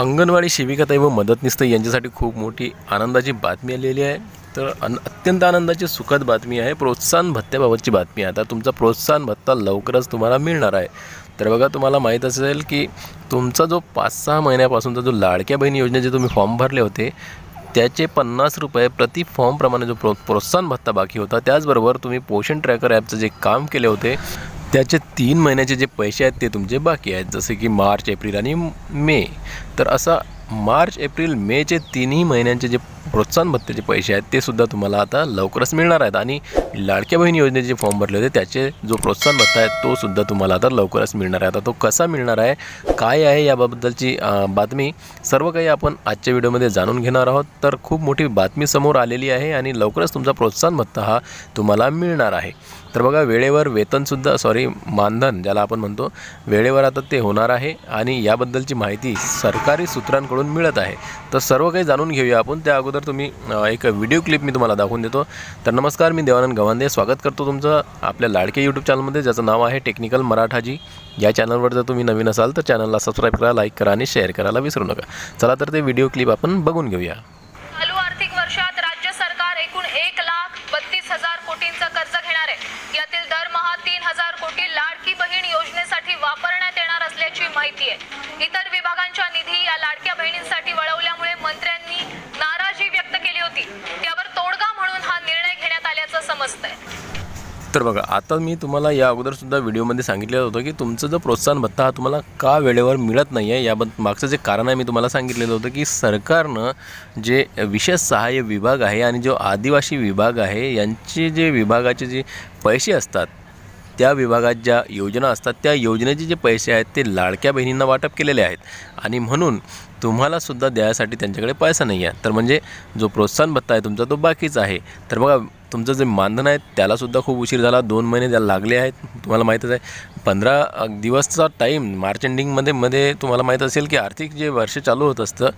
अंगणवाडी सेविकाताई व मदतनीस यांच्यासाठी खूप मोठी आनंदाची बातमी आलेली आहे. तर अन अत्यंत आनंदाची सुखद बातमी आहे. प्रोत्साहन भत्त्याबाबतची बातमी आहे. आता तुमचा प्रोत्साहन भत्ता लवकरच तुम्हाला मिळणार आहे. तर बघा तुम्हाला माहीत असेल की तुमचा जो पाच सहा महिन्यापासूनचा जो लाडक्या बहीण योजनेचे तुम्ही फॉर्म भरले होते त्याचे पन्नास रुपये प्रति फॉर्मप्रमाणे जो प्रो प्रोत्साहन भत्ता बाकी होता त्याचबरोबर तुम्ही पोषण ट्रॅकर ॲपचं जे काम केले होते त्याचे तीन महिन्याचे जे पैसे आहेत ते तुमचे बाकी आहेत. जसे की मार्च एप्रिल आणि मे. तर असा मार्च एप्रिल मेचे तिन्ही महिन्यांचे जे प्रोत्साहन भत्त्याचे पैसे आहेत ते सुद्धा तुम्हाला आता लवकरच मिळणार आहेत. आणि लाडक्या बहीण योजनेचे जे फॉर्म भरले होते त्याचे जो प्रोत्साहन भत्ता आहे तो सुद्धा तुम्हाला आता लवकरच मिळणार आहे. आता तो कसा मिळणार आहे काय आहे याबद्दलची बातमी सर्व काही आपण आजच्या व्हिडिओमध्ये जाणून घेणार आहोत. तर खूप मोठी बातमी समोर आलेली आहे आणि लवकरच तुमचा प्रोत्साहन भत्ता हा तुम्हाला मिळणार आहे. तर बघा वेळेवर वेतनसुद्धा सॉरी मानधन ज्याला आपण म्हणतो वेळेवर आता ते होणार आहे आणि याबद्दलची माहिती सरकारी सूत्रांकडून मिळत आहे. तर सर्व काही जाणून घेऊया आपण. त्या अगोदर तुम्ही एक व्हिडिओ क्लिप मी तुम्हाला दाखवून देतो. तर नमस्कार मी देवानंद गवांदे. स्वागत करतो तुमचं आपल्या लाडके यूट्यूब चॅनलमध्ये ज्याचं नाव आहे टेक्निकल मराठाजी. या चॅनलवर जर तुम्ही नवीन असाल तर चॅनलला सबस्क्राईब करा लाईक करा आणि शेअर करायला विसरू नका. चला तर ते व्हिडिओ क्लिप आपण बघून घेऊया. मस्त आहे. तर बघा आता मी तुम्हाला या अगोदरसुद्धा व्हिडिओमध्ये सांगितलेलं होतं की तुमचं जो प्रोत्साहन भत्ता हा तुम्हाला का वेळेवर मिळत नाही आहे याबद्दल मागचं जे कारण आहे मी तुम्हाला सांगितलेलं होतं की सरकारनं जे विशेष सहाय्य विभाग आहे आणि जो आदिवासी विभाग आहे यांचे जे विभागाचे जे पैसे असतात त्या विभागात ज्या योजना असतात त्या योजनेचे जे पैसे आहेत ते लाडक्या बहिणींना वाटप केलेले आहेत. आणि म्हणून तुम्हालासुद्धा द्यायसाठी त्यांच्याकडे पैसा नाही आहे तर म्हणजे जो प्रोत्साहन भत्ता आहे तुमचा तो बाकीच आहे. तर बघा तुमचं जे मानधन आहे त्यालासुद्धा खूप उशीर झाला. दोन महिने त्याला लागले आहेत तुम्हाला माहीतच आहे. पंधरा दिवसचा टाईम मार्च एंडिंगमध्ये मध्ये तुम्हाला माहीत असेल की आर्थिक जे वर्ष चालू होत असतं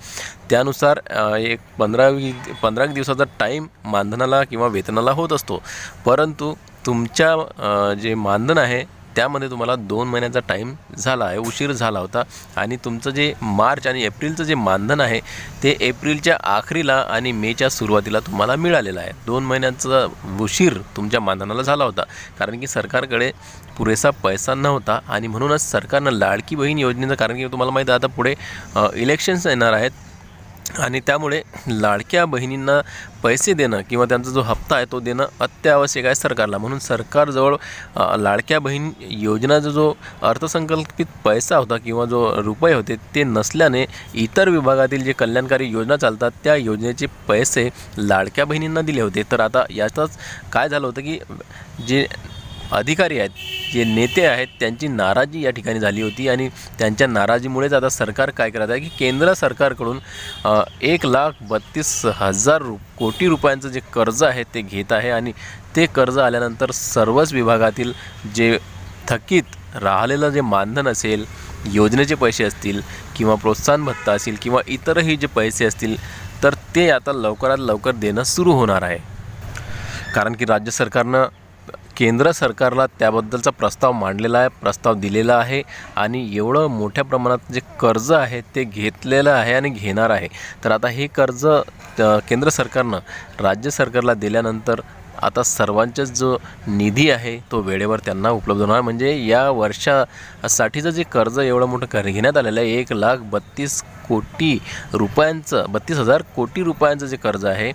त्यानुसार एक पंधरा वी पंधरा दिवसाचा टाईम मानधनाला किंवा वेतनाला होत असतो. परंतु तुमच्या जे मानधन आहे त्यामध्ये तुम्हाला दोन महिन्याचा टाईम झाला आहे उशीर झाला होता. आणि तुमचं जे मार्च आणि एप्रिलचं जे मानधन आहे ते एप्रिलच्या आखरीला आणि मेच्या सुरुवातीला तुम्हाला मिळालेलं आहे. दोन महिन्यांचा उशीर तुमच्या मानधनाला झाला होता. कारण की सरकारकडे पुरेसा पैसा नव्हता आणि म्हणूनच सरकारनं लाडकी बहीण योजनेचं कारण की तुम्हाला माहीत आहे आता पुढे इलेक्शन्स येणार आहेत. आणि त्यामुळे लाडक्या बहिणींना पैसे देणं किंवा त्यांचा जो हप्ता आहे तो देणं अत्यावश्यक आहे सरकारला. म्हणून सरकारजवळ लाडक्या बहीण योजनाचा जो अर्थसंकल्पित पैसा होता किंवा जो रुपये होते ते नसल्याने इतर विभागातील जे कल्याणकारी योजना चालतात त्या योजनेचे पैसे लाडक्या बहिणींना दिले होते. तर आता याचाच काय झालं होतं की जे अधिकारी आहेत. जे नेते आहेत त्यांची नाराजी या ठिकाणी झाली होती आणि त्यांच्या नाराजीमुळेच आता सरकार काय करत आहे की केंद्र सरकारकडून एक लाख बत्तीस हजार रु कोटी रुपयांचं जे कर्ज आहे ते घेत आहे आणि ते कर्ज आल्यानंतर सर्वच विभागातील जे थकीत राहिलेलं जे मानधन असेल योजनेचे पैसे असतील किंवा प्रोत्साहन भत्ता असेल किंवा इतरही जे पैसे असतील तर ते आता लवकरात लवकर देणं सुरू होणार आहे. कारण की राज्य सरकारनं केंद्र सरकारला त्याबद्दलचा प्रस्ताव मांडलेला आहे प्रस्ताव दिलेला आहे आणि एवढं मोठ्या प्रमाणात जे कर्ज आहे ते घेतलेलं आहे आणि घेणार आहे. तर आता हे कर्ज केंद्र सरकारनं राज्य सरकारला दिल्यानंतर आता सर्वांचाच जो निधी आहे तो वेळेवर त्यांना उपलब्ध होणार. म्हणजे या वर्षासाठीचं जे कर्ज एवढं मोठं कर घेण्यात आलेलं आहे एक लाख बत्तीस कोटी रुपयांचं बत्तीस हजार कोटी रुपयांचं जे कर्ज आहे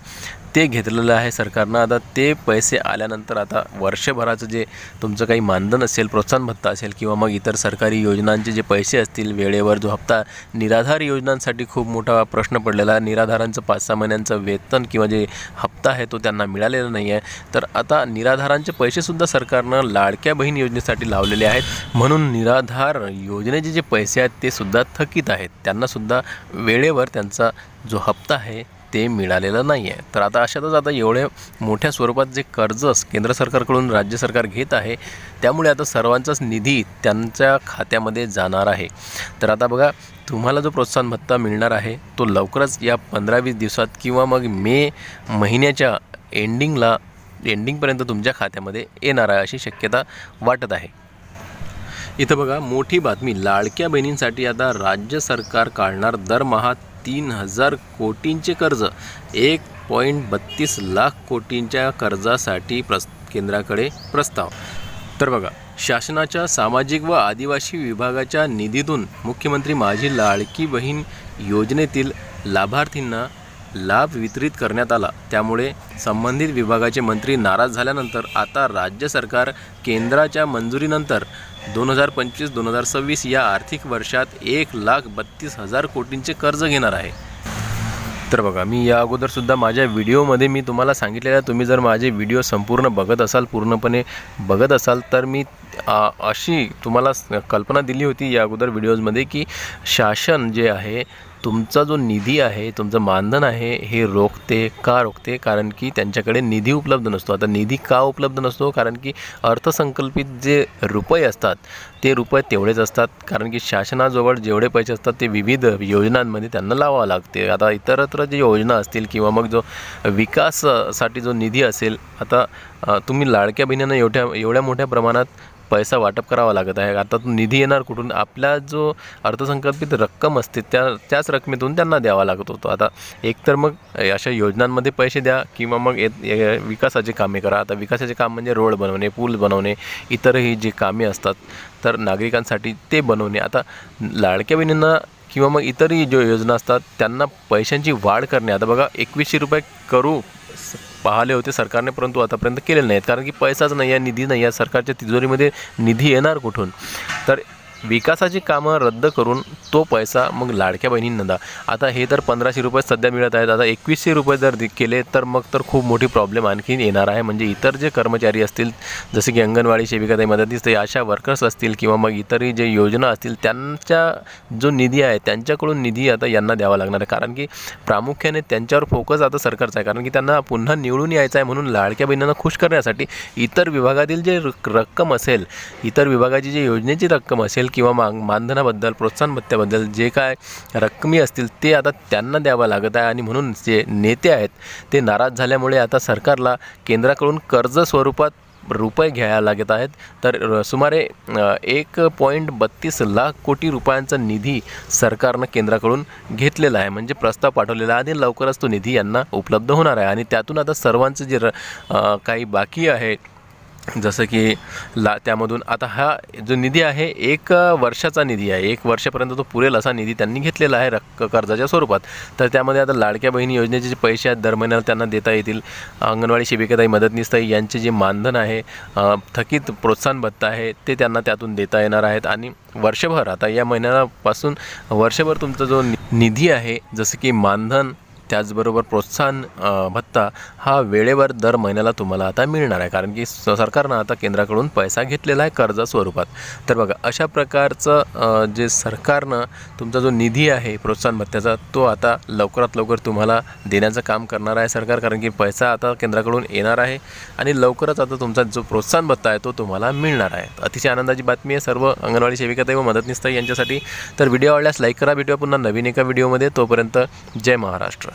ते घेतलेलं आहे सरकारनं. आता ते पैसे आल्यानंतर आता वर्षभराचं जे तुमचं काही मानधन असेल प्रोत्साहन भत्ता असेल किंवा मग इतर सरकारी योजनांचे जे पैसे असतील वेळेवर जो हप्ता निराधार योजनांसाठी खूप मोठा प्रश्न पडलेला आहे. निराधारांचं पाच सहा महिन्यांचं वेतन किंवा जे हप्ता आहे तो त्यांना मिळालेला नाही आहे. तर आता निराधारांचे पैसेसुद्धा सरकारनं लाडक्या बहीण योजनेसाठी लावलेले आहेत. म्हणून निराधार योजनेचे जे पैसे आहेत ते सुद्धा थकीत आहेत. त्यांनासुद्धा वेळेवर त्यांचा जो हप्ता आहे ते मिळालेलं नाही आहे तर आता अशातच आता एवढे मोठ्या स्वरूपात जे कर्ज केंद्र सरकारकडून राज्य सरकार घेत आहे त्यामुळे आता सर्वांचाच निधी त्यांच्या खात्यामध्ये जाणार आहे. तर आता बघा तुम्हाला जो प्रोत्साहन भत्ता मिळणार आहे तो लवकरच या पंधरा वीस दिवसात किंवा मग मे महिन्याच्या एंडिंगला एंडिंगपर्यंत तुमच्या खात्यामध्ये येणार आहे अशी शक्यता वाटत आहे. इथं बघा मोठी बातमी. लाडक्या बहिणींसाठी आता राज्य सरकार काढणार दरमहा तीन हजार कोटींचे कर्ज. एक पॉईंट बत्तीस लाख कोटींच्या कर्जासाठी प्रस केंद्राकडे प्रस्ताव. तर बघा शासनाच्या सामाजिक व आदिवासी विभागाच्या निधीतून मुख्यमंत्री माझी लाडकी बहीण योजनेतील लाभार्थींना लाभ वितरित करण्यात आला. त्यामुळे संबंधित विभागाचे मंत्री नाराज झाल्यानंतर आता राज्य सरकार केंद्राच्या मंजुरीनंतर दोन हजार पंचवीस दोन हजार सव्वीस या आर्थिक वर्षात एक लाख बत्तीस हजार कोटींचे कर्ज घेणार आहे. तर बघा मी या अगोदरसुद्धा माझ्या व्हिडिओमध्ये मी तुम्हाला सांगितलेलं तुम्ही जर माझे व्हिडिओ संपूर्ण बघत असाल पूर्णपणे बघत असाल तर मी आ, अशी तुम्हाला कल्पना दिली होती या अगोदर व्हिडिओजमध्ये की शासन जे आहे तुमचा जो निधी आहे तुमचं मानधन आहे हे रोखते का रोखते? कारण की त्यांच्याकडे निधी उपलब्ध नसतो. आता निधी का उपलब्ध नसतो? कारण की अर्थसंकल्पित जे रुपये असतात ते रुपये तेवढेच असतात. कारण की शासनाजवळ जेवढे पैसे असतात ते विविध योजनांमध्ये त्यांना लावावं लागते. आता इतरत्र जे योजना असतील किंवा मग जो विकासासाठी जो निधी असेल आता तुम्ही लाडक्या बहिणींना एवढ्या एवढ्या मोठ्या प्रमाणात पैसा वाटप करावा लागत आहे. आता तो निधी येणार कुठून? आपला जो अर्थसंकल्पित रक्कम असते त्या त्याच रकमेतून त्यांना द्यावा लागत होतो. आता एकतर मग अशा योजनांमध्ये पैसे द्या किंवा मग येत विकासाचे कामे करा. आता विकासाचे काम म्हणजे रोड बनवणे पूल बनवणे इतरही जे कामे असतात तर नागरिकांसाठी ते बनवणे. आता लाडक्या बहिणींना किंवा मग इतरही जो योजना असतात त्यांना पैशांची वाढ करणे. आता बघा एकवीसशे रुपये करू पाहिले होते सरकारने परंतु आतापर्यंत केलेले नाहीत. कारण की पैसाच नाही आहे निधी नाही आहे. सरकारच्या तिजोरीमध्ये निधी येणार कुठून? तर विकासाची कामं रद्द करून तो पैसा मग लाडक्या बहिणींना द्या आता हे तर पंधराशे रुपये सध्या मिळत आहेत. आता एकवीसशे रुपये जर केले तर मग तर खूप मोठी प्रॉब्लेम आणखीन येणार आहे. म्हणजे इतर जे कर्मचारी असतील जसे की अंगणवाडी सेविका ताई मदतीस ते अशा वर्कर्स असतील किंवा मग इतरही जे योजना असतील त्यांच्या जो निधी आहे त्यांच्याकडून निधी आता यांना द्यावा लागणार आहे. कारण की प्रामुख्याने त्यांच्यावर फोकस आता सरकारचा आहे. कारण की त्यांना पुन्हा निवडून यायचं आहे म्हणून लाडक्या बहिणींना खुश करण्यासाठी इतर विभागातील जे रक्कम असेल इतर विभागाची जी योजनेची रक्कम असेल किंवा मांग मानधनाबद्दल प्रोत्साहन भत्त्याबद्दल जे काय रक्कमी असतील ते आता त्यांना द्यावं लागत आहे. आणि म्हणून जे नेते आहेत ते नाराज झाल्यामुळे आता सरकारला केंद्राकडून कर्ज स्वरूपात रुपये घ्यायला लागत आहेत. तर सुमारे एक पॉईंट बत्तीस लाख कोटी रुपयांचा निधी सरकारनं केंद्राकडून घेतलेला आहे. म्हणजे प्रस्ताव पाठवलेला आहे आणि लवकरच तो निधी यांना उपलब्ध होणार आहे. आणि त्यातून आता सर्वांचं जे र काही बाकी आहे जसं की ला त्यामधून आता हा जो निधी आहे एक वर्षाचा निधी आहे. एक वर्षापर्यंत तो पुरेल असा निधी त्यांनी घेतलेला आहे रक्क कर्जाच्या स्वरूपात. तर त्यामध्ये आता लाडक्या बहिणी योजनेचे जे पैसे आहेत दर महिन्याला त्यांना देता येतील. अंगणवाडी सेविकाताई मदतनीसताई यांचे जे मानधन आहे थकीत प्रोत्साहन भत्ता आहे ते त्यांना त्यातून देता येणार आहेत. आणि वर्षभर आता या महिन्यापासून वर्षभर तुमचा जो नि- निधी आहे जसं की मानधन त्याचबरोबर प्रोत्साहन भत्ता हा वेळेवर दर महिन्याला तुम्हाला आता मिळणार आहे. कारण की स- सरकारनं आता केंद्राकडून पैसा घेतलेला आहे कर्जा स्वरूपात. तर बघा अशा प्रकारचं जे सरकारनं तुमचा जो निधी आहे प्रोत्साहन भत्त्याचा तो आता लवकरात लवकर तुम्हाला देण्याचं काम करणार आहे सरकार. कारण की पैसा आता केंद्राकडून येणार आहे आणि लवकरच आता तुमचा जो प्रोत्साहन भत्ता आहे तो तुम्हाला मिळणार आहे. अतिशय आनंदाची बातमी आहे. सर्व अंगणवाडी सेविकाताई व मदतनीसताई यांच्यासाठी. तर व्हिडिओ आवडल्यास लाईक करा. भेटूया पुन्हा नवीन एका व्हिडिओमध्ये. तोपर्यंत जय महाराष्ट्र.